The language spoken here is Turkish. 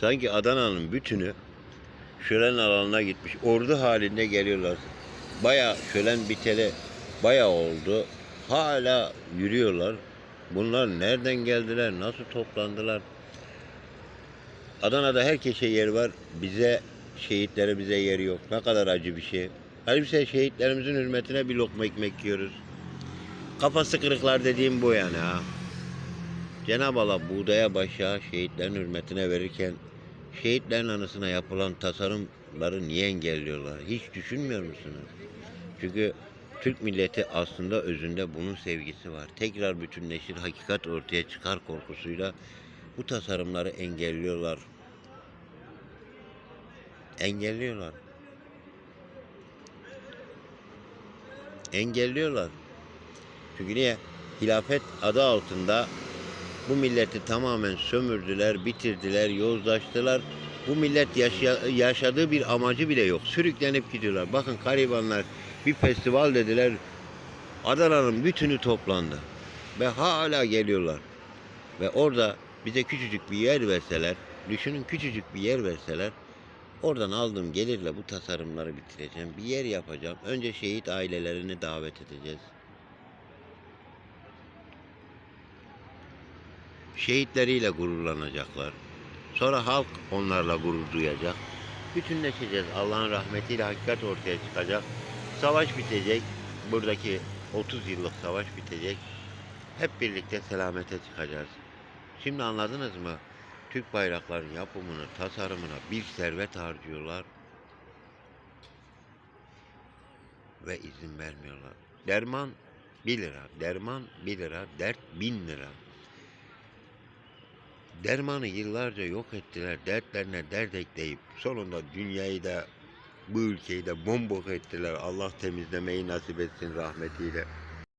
Sanki Adana'nın bütünü şölen alanına gitmiş. Ordu halinde geliyorlar. Baya şölen biteli baya oldu. Hala yürüyorlar. Bunlar nereden geldiler? Nasıl toplandılar? Adana'da herkese yer var. Bize şehitlere bize yer yok. Ne kadar acı bir şey. Halbuki şehitlerimizin hürmetine bir lokma ekmek yiyoruz. Kafası kırıklar dediğim bu yani ha. Cenab-ı Allah buğdaya başa şehitlerin hürmetine verirken şehitlerin anısına yapılan tasarımları niye engelliyorlar? Hiç düşünmüyor musunuz? Çünkü Türk milleti aslında özünde bunun sevgisi var. Tekrar bütünleşir, hakikat ortaya çıkar korkusuyla bu tasarımları engelliyorlar. Engelliyorlar. Engelliyorlar. Çünkü niye? Hilafet adı altında bu milleti tamamen sömürdüler, bitirdiler, yozlaştılar. Bu millet yaşa- yaşadığı bir amacı bile yok. Sürüklenip gidiyorlar. Bakın garibanlar bir festival dediler. Adana'nın bütünü toplandı. Ve hala geliyorlar. Ve orada bize küçücük bir yer verseler, düşünün küçücük bir yer verseler, oradan aldığım gelirle bu tasarımları bitireceğim. Bir yer yapacağım. Önce şehit ailelerini davet edeceğiz. Şehitleriyle gururlanacaklar. Sonra halk onlarla gurur duyacak. Bütünleşeceğiz. Allah'ın rahmetiyle hakikat ortaya çıkacak. Savaş bitecek. Buradaki 30 yıllık savaş bitecek. Hep birlikte selamete çıkacağız. Şimdi anladınız mı? Türk bayrakların yapımını, tasarımına bir servet harcıyorlar. Ve izin vermiyorlar. Derman 1 lira, derman 1 lira, dert 1000 lira. Dermanı yıllarca yok ettiler. Dertlerine dert ekleyip sonunda dünyayı da bu ülkeyi de bombok ettiler. Allah temizlemeyi nasip etsin rahmetiyle.